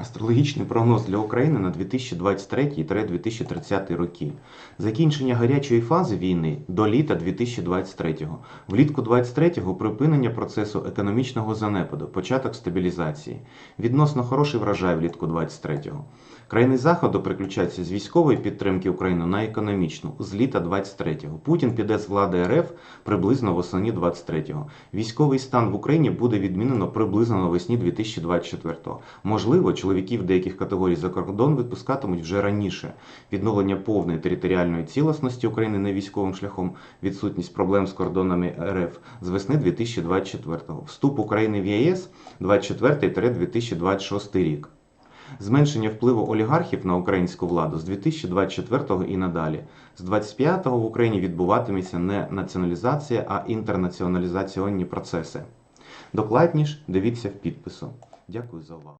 Астрологічний прогноз для України на 2023-2030 роки. Закінчення гарячої фази війни до літа 2023-го. Влітку 23-го припинення процесу економічного занепаду, початок стабілізації. Відносно хороший врожай влітку 23-го. Країни Заходу переключаються з військової підтримки України на економічну з літа 23-го. Путін піде з влади РФ приблизно восені 23-го. Військовий стан в Україні буде відмінено приблизно навесні 2024-го. Можливо, чоловіків деяких категорій за кордон випускатимуть вже раніше. Відновлення повної територіальної цілісності України не військовим шляхом, відсутність проблем з кордонами РФ з весни 2024-го. Вступ України в ЄС 24-2026 рік. Зменшення впливу олігархів на українську владу з 2024-го і надалі. З 25-го в Україні відбуватиметься не націоналізація, а інтернаціоналізаційні процеси. Докладніше дивіться в підпису. Дякую за увагу.